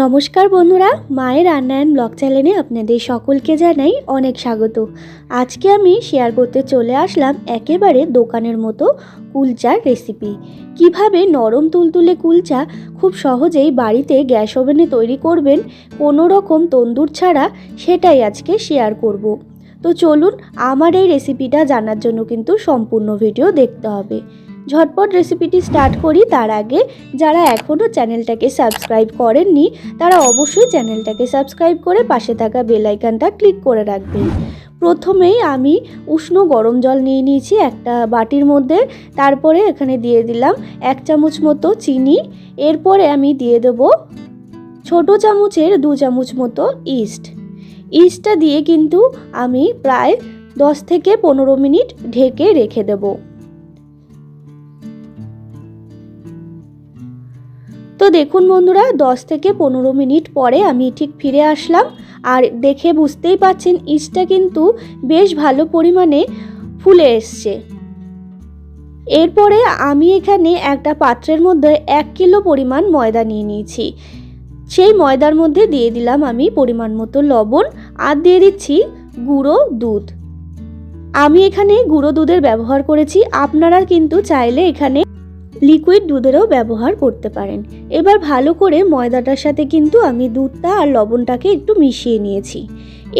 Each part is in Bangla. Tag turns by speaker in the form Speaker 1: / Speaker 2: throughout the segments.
Speaker 1: নমস্কার বন্ধুরা, মায়ের রান্নায়ন ব্লগ চ্যানেলে আপনাদের সকলকে জানাই অনেক স্বাগত। আজকে আমি শেয়ার করতে চলে আসলাম একেবারে দোকানের মতো কুলচার রেসিপি কীভাবে নরম তুলতুলে কুলচা খুব সহজেই বাড়িতে গ্যাস ওভেনে তৈরি করবেন কোনো রকম তন্দুর ছাড়া সেটাই আজকে শেয়ার করব। তো চলুন, আমার এই রেসিপিটা জানার জন্য কিন্তু সম্পূর্ণ ভিডিও দেখতে হবে। ঝটপট রেসিপিটি স্টার্ট করি তার আগে যারা এখনও চ্যানেলটাকে সাবস্ক্রাইব করেননি, তারা অবশ্যই চ্যানেলটাকে সাবস্ক্রাইব করে পাশে থাকা বেল আইকনটা ক্লিক করে রাখবেন। প্রথমেই আমি উষ্ণ গরম জল নিয়ে নিয়েছি একটা বাটির মধ্যে, তারপরে এখানে দিয়ে দিলাম এক চামচ মতো চিনি, এরপরে আমি দিয়ে দেব ছোট চামচের দু চামচ মতো ইস্ট ইস্টটা দিয়ে কিন্তু আমি প্রায় দশ থেকে পনেরো মিনিট ঢেকে রেখে দেবো। তো দেখুন বন্ধুরা, দশ থেকে পনেরো মিনিট পরে আমি ঠিক ফিরে আসলাম। আর দেখে বুঝতেই পাচ্ছেন ইস্টটা কিন্তু বেশ ভালো পরিমাণে ফুলে এসছে। এরপরে আমি এখানে একটা পাত্রের মধ্যে এক কিলো পরিমাণ ময়দা নিয়ে নিয়েছি। সেই ময়দার মধ্যে দিয়ে দিলাম আমি পরিমাণ মতো লবণ আর দিয়ে দিচ্ছি গুঁড়ো দুধ। আমি এখানে গুঁড়ো দুধের ব্যবহার করেছি, আপনারা কিন্তু চাইলে এখানে লিকুইড দুধেরও ব্যবহার করতে পারেন। এবার ভালো করে ময়দাটার সাথে কিন্তু আমি দুধটা আর লবণটাকে একটু মিশিয়ে নিয়েছি।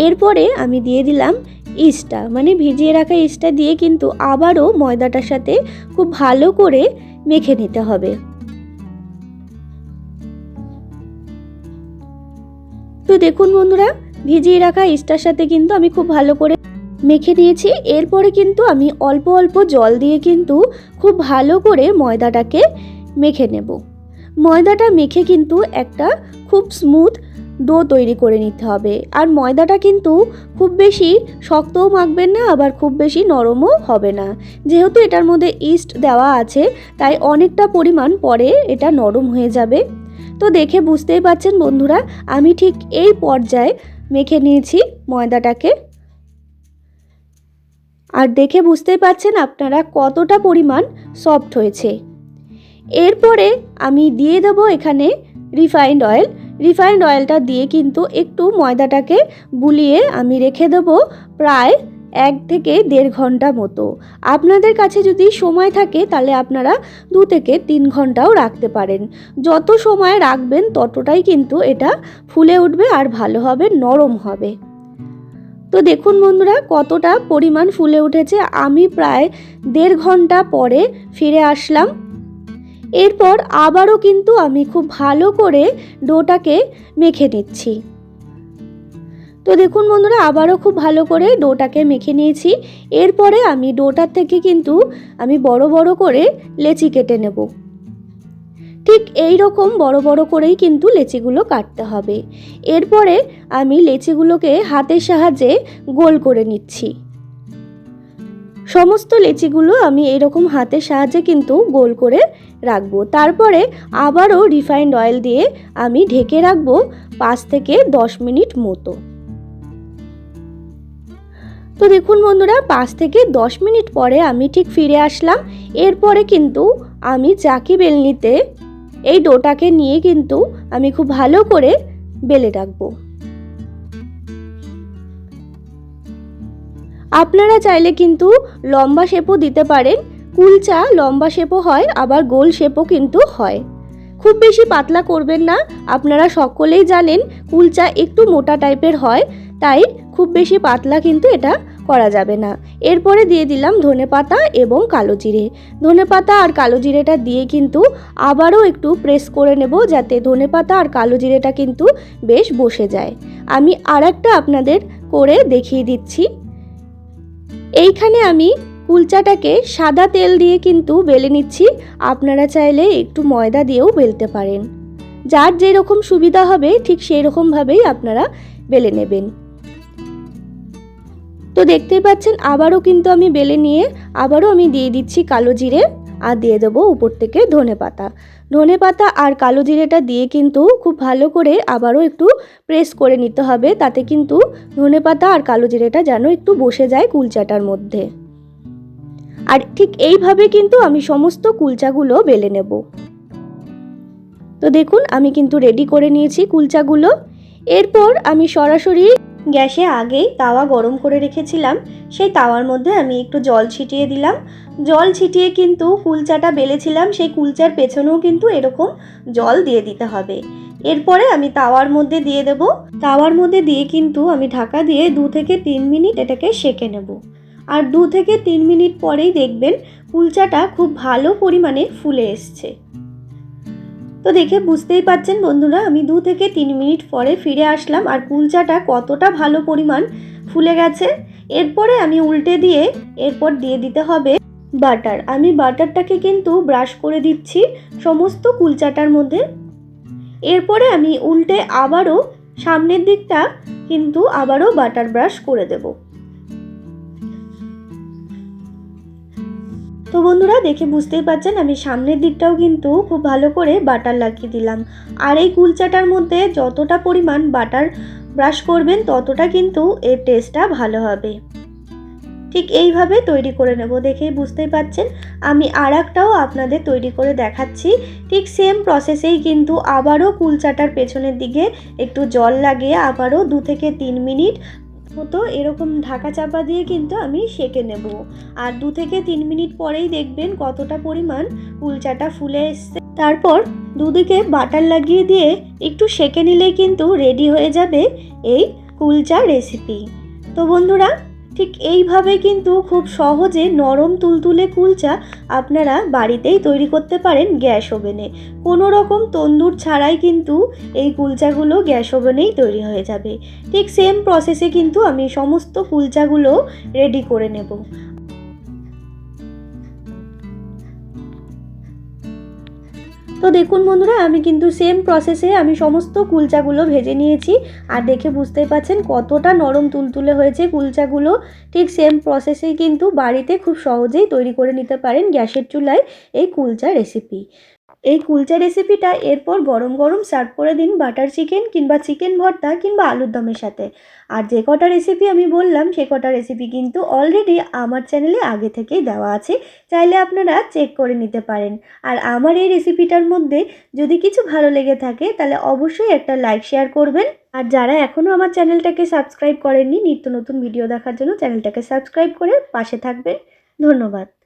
Speaker 1: এরপরে আমি দিয়ে দিলাম ইস্টটা মানে ভিজিয়ে রাখা ইস্টটা দিয়ে কিন্তু আবারও ময়দাটার সাথে খুব ভালো করে মেখে নিতে হবে। তো দেখুন বন্ধুরা, ভিজিয়ে রাখা ইস্টার সাথে কিন্তু আমি খুব ভালো করে মেখে নিয়েছি এরপরে কিন্তু আমি অল্প অল্প জল দিয়ে কিন্তু খুব ভালো করে ময়দাটাকে মেখে নেব। ময়দাটা মেখে কিন্তু একটা খুব স্মুথ ডো তৈরি করে নিতে হবে। আর ময়দাটা কিন্তু খুব বেশি শক্তও মাখবেন না, আবার খুব বেশি নরমও হবে না। যেহেতু এটার মধ্যে ইস্ট দেওয়া আছে, তাই অনেকটা পরিমাণ পরে এটা নরম হয়ে যাবে। তো দেখে বুঝতেই পাচ্ছেন বন্ধুরা, আমি ঠিক এই পর্যায়ে মেখে নিয়েছি ময়দাটাকে। আর দেখে বুঝতেই পারছেন আপনারা কতটা পরিমাণ সফট হয়েছে। এরপরে আমি দিয়ে দেব এখানে রিফাইন্ড অয়েল রিফাইন্ড অয়েলটা দিয়ে কিন্তু একটু ময়দাটাকে বুলিয়ে আমি রেখে দেব প্রায় এক থেকে দেড় ঘণ্টা মতো। আপনাদের কাছে যদি সময় থাকে তাহলে আপনারা দু থেকে তিন ঘন্টাও রাখতে পারেন। যত সময় রাখবেন ততটাই কিন্তু এটা ফুলে উঠবে আর ভালো হবে, নরম হবে। তো দেখুন বন্ধুরা, কতটা পরিমাণ ফুলে উঠেছে। আমি প্রায় দেড় ঘণ্টা পরে ফিরে আসলাম। এরপর আবারও কিন্তু আমি খুব ভালো করে ডোটাকে মেখে নিচ্ছি। তো দেখুন বন্ধুরা, আবারও খুব ভালো করে ডোটাকে মেখে নিয়েছি। এরপরে আমি ডোটার থেকে কিন্তু আমি বড় বড় করে লেচি কেটে নেব। ঠিক এই রকম বড় বড় করেই কিন্তু লেচিগুলো কাটতে হবে। এরপরে আমি লেচিগুলোকে হাতের সাহায্যে গোল করে নিচ্ছি। সমস্ত লেচিগুলো আমি এরকম হাতের সাহায্যে কিন্তু গোল করে রাখব। তারপরে আবারও রিফাইন্ড অয়েল দিয়ে আমি ঢেকে রাখব পাঁচ থেকে দশ মিনিট মতো। তো দেখুন বন্ধুরা, পাঁচ থেকে দশ মিনিট পরে আমি ঠিক ফিরে আসলাম। এরপরে কিন্তু আমি চাকি বেলনিতে এই ডোটাকে নিয়ে কিন্তু আমি খুব ভালো করে বেলে রাখব। আপনারা চাইলে কিন্তু লম্বা শেপও দিতে পারেন কুলচা লম্বা শেপও হয়, আবার গোল শেপও কিন্তু হয়। খুব বেশি পাতলা করবেন না, আপনারা সকলেই জানেন কুলচা একটু মোটা টাইপের হয়, তাই খুব বেশি পাতলা কিন্তু এটা করা যাবে না। এরপরে দিয়ে দিলাম ধনে পাতা এবং কালো জিরে। ধনে পাতা আর কালো জিরেটা দিয়ে কিন্তু আবারও একটু প্রেস করে নেব যাতে ধনে পাতা আর কালো জিরেটা কিন্তু বেশ বসে যায়। আমি আর একটা আপনাদের করে দেখিয়ে দিচ্ছি। এইখানে আমি কুলচাটাকে সাদা তেল দিয়ে কিন্তু বেলে নিচ্ছি। আপনারা চাইলে একটু ময়দা দিয়েও বেলতে পারেন। যার যেরকম সুবিধা হবে ঠিক সেই রকমভাবেই আপনারা বেলে নেবেন। তো দেখতেই পাচ্ছেন, আবারও কিন্তু আমি বেলে নিয়ে আবারও আমি দিয়ে দিচ্ছি কালো জিরে আর দিয়ে দেবো উপর থেকে ধনে পাতা। ধনে পাতা আর কালো জিরেটা দিয়ে কিন্তু খুব ভালো করে আবারও একটু প্রেস করে নিতে হবে, তাতে কিন্তু ধনে পাতা আর কালো জিরেটা যেন একটু বসে যায় কুলচাটার মধ্যে। আর ঠিক এইভাবে কিন্তু আমি সমস্ত কুলচাগুলো বেলে নেব। তো দেখুন, আমি কিন্তু রেডি করে নিয়েছি কুলচাগুলো। এরপর আমি সরাসরি গ্যাসে আগেই তাওয়া গরম করে রেখেছিলাম। সেই তাওয়ার মধ্যে আমি একটু জল ছিটিয়ে দিলাম। জল ছিটিয়ে কিন্তু কুলচাটা বেলেছিলাম, সেই কুলচার পেছনেও কিন্তু এরকম জল দিয়ে দিতে হবে। এরপরে আমি তাওয়ার মধ্যে দিয়ে দেব। তাওয়ার মধ্যে দিয়ে কিন্তু আমি ঢাকা দিয়ে দু থেকে তিন মিনিট এটাকে সেকে নেব। আর দু থেকে তিন মিনিট পরেই দেখবেন কুলচাটা খুব ভালো পরিমাণে ফুলে এসছে। তো দেখে বুঝতেই পাচ্ছেন বন্ধুরা, আমি দু থেকে তিন মিনিট পরে ফিরে আসলাম আর কুলচাটা কতটা ভালো পরিমাণ ফুলে গেছে। এরপরে আমি উল্টে দিয়ে এরপর দিয়ে দিতে হবে বাটার। আমি বাটারটাকে কিন্তু ব্রাশ করে দিচ্ছি সমস্ত কুলচাটার মধ্যে। এরপরে আমি উল্টে আবারও সামনের দিকটা কিন্তু আবারও বাটার ব্রাশ করে দেব। তো বন্ধুরা, দেখে বুঝতেই পারছেন, আমি সামনের দিকটাও কিন্তু খুব ভালো করে বাটার লাগিয়ে দিলাম। আর এই কুলচাটার মধ্যে যতটা পরিমাণ বাটার ব্রাশ করবেন, ততটা কিন্তু এর টেস্টটা ভালো হবে। ঠিক এইভাবে তৈরি করে নেব, দেখেই বুঝতেই পাচ্ছেন আমি আর একটাও আপনাদের তৈরি করে দেখাচ্ছি। ঠিক সেম প্রসেসেই কিন্তু আবারও কুলচাটার পেছনের দিকে একটু জল লাগিয়ে আবারও দু থেকে তিন মিনিট মতো এরকম ঢাকা চাপা দিয়ে কিন্তু আমি সেঁকে নেব। আর দু থেকে তিন মিনিট পরেই দেখবেন কতটা পরিমাণ কুলচাটা ফুলে এসছে। তারপর দুদিকে বাটার লাগিয়ে দিয়ে একটু সেঁকে নিলেই কিন্তু রেডি হয়ে যাবে এই কুলচা রেসিপি। তো বন্ধুরা ঠিক এইভাবে কিন্তু খুব সহজে নরম তুলতুলে কুলচা আপনারা বাড়িতেই তৈরি করতে পারেন গ্যাস ওভেনে। কোনো রকম তন্দুর ছাড়াই কিন্তু এই কুলচাগুলো গ্যাস ওভেনেই তৈরি হয়ে যাবে। ঠিক সেম প্রসেসে কিন্তু আমি সমস্ত কুলচাগুলো রেডি করে নেব। তো দেখুন বন্ধুরা, আমি কিন্তু সেম প্রসেসে আমি সমস্ত কুলচাগুলো ভেজে নিয়েছি। আর দেখে বুঝতেই পাচ্ছেন কতটা নরম তুলতুলে হয়েছে কুলচাগুলো। ঠিক সেম প্রসেসেই কিন্তু বাড়িতে খুব সহজেই তৈরি করে নিতে পারেন গ্যাসের চুলায় এই কুলচা রেসিপি এই কুলচা রেসিপিটা এরপর গরম গরম সার্ভ করে দিন বাটার চিকেন কিংবা চিকেন ভর্তা কিংবা আলুর দমের সাথে। আর যে কটা রেসিপি আমি বললাম, সে কটা রেসিপি কিন্তু অলরেডি আমার চ্যানেলে আগে থেকেই দেওয়া আছে, চাইলে আপনারা চেক করে নিতে পারেন। আর আমার এই রেসিপিটার মধ্যে যদি কিছু ভালো লেগে থাকে, তাহলে অবশ্যই একটা লাইক শেয়ার করবেন। আর যারা এখনও আমার চ্যানেলটাকে সাবস্ক্রাইব করেননি, নিত্য নতুন ভিডিও দেখার জন্য চ্যানেলটাকে সাবস্ক্রাইব করে পাশে থাকবেন। ধন্যবাদ।